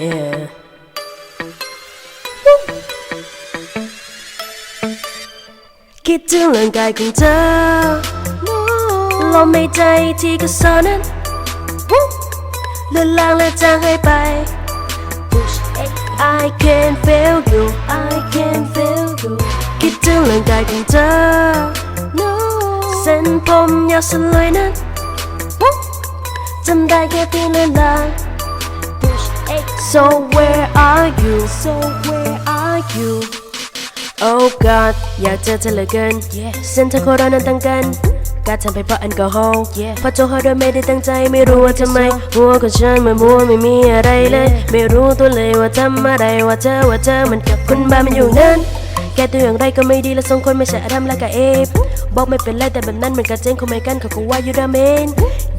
air. คิดถึงร่างกายของเธอลมหายใจที่กระสอนั้นเลือนลางและจางหายไป I can feel you I can feel you คิดถึงร่างกายของเธอเส้นผมยาวสลวยนั้นจำได้แค่เพียงเลือนลาง So where are you So where are you Oh God อยากเจอเธอเหลือเกิน เส้นทางของเรานั้นต่างกัน การทำไปเพราะแอลกอฮอล์เพราะโจหะโดยไม่ได้ตั้งใจไม่รู้ว่าทำไม หัวของฉันมันมัวไม่มีอะไรเลย ไม่รู้ตัวเลยว่าทำอะไรว่าเธอว่าเธอมันกับคุณบ้ามันอยู่นั้นแกตัวอย่างไรก็ไม่ดีและส่งคนไม่ใช่อดัมและกะเอฟบอกไม่เป็นไรแต่แบบนั้นมันกระเจ๊งคงไม่กันเขาคงว่าอยู่ดาเมน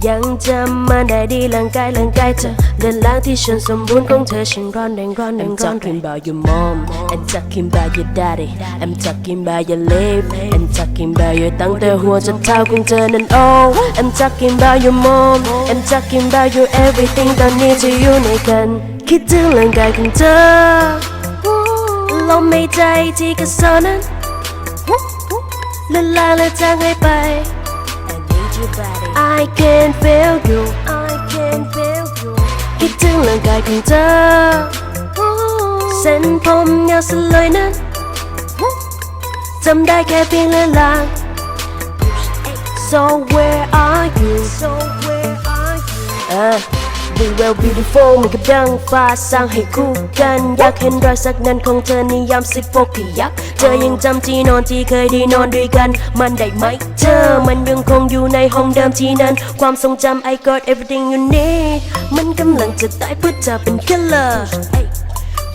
ยังจำมันได้ดีร่างกายร่างกายเธอ เดินล้างที่ฉันสมบูรณ์ของเธอฉันร้อนแรงร้อนแรง I'm ร้อน talking about your mom I'm talking about your daddy I'm talking about your life I'm talking about your ตั้งแต่หัวจนเท้าของเธอนั้น oh I'm talking about your mom I'm talking about your everything ตอนนี้จะอยู่ในกัน คิดถึงร่างกายของเธอลมหายใจที่กระสอนั้นเลือนลางและจางหายไป I need your body I can feel you เส้นผมยาวสลวยนั้นจำได้แค่เพียงเลือลาง So where are you So where are you เออ We well beautiful มือนกับดังฟ้าสร้างให้คู่กัน อยากเห็นรอยสักนั้นของเธอในยามสิบโฟกขยักเธอยังจำที่นอนที่เคยได้นอนด้วยกัน มันได้ไหมเธอ มันยังคงอยู่ในห้องเดิมที่นั้น ความทรงจำ I got everything you need มันกำลังจะตายเพื่อเธอเป็น killer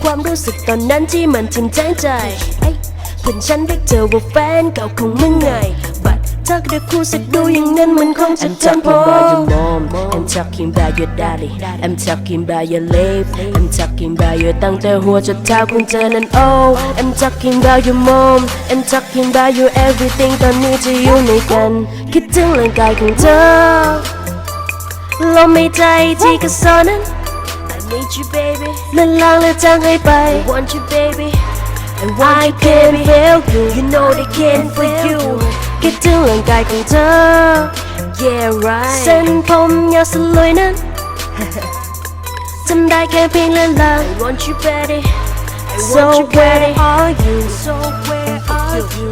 ความรู้สึกตอนนั้นที่มันทิ่มใจใจเพื่อนฉันเรียกเธอว่าแฟนเก่าของมึงไงบัดทักเด็กคู่สักดูอย่างนั้นมันคงจะจำพอ I'm talking about your daddy I'm talking about your life I'm talking about your ตั้งแต่หัวจนเท้าของเธอนั้น oh I'm talking about your mom I'm talking about your everything ตอนนี้จะอยู่ในกัน คิดถึงร่างกายของเธอลมหายใจที่กระสอนั้น need you baby เลือนลางและจางหายไป I want you baby I want I you can baby feel you You know they can't for you คิดถึงร่างกายของเธอ Yeah right เส้นผมยาวสลวยนั้น จำได้แค่เพียงเลือนลาง I want you baby I So want you where baby are you So where are you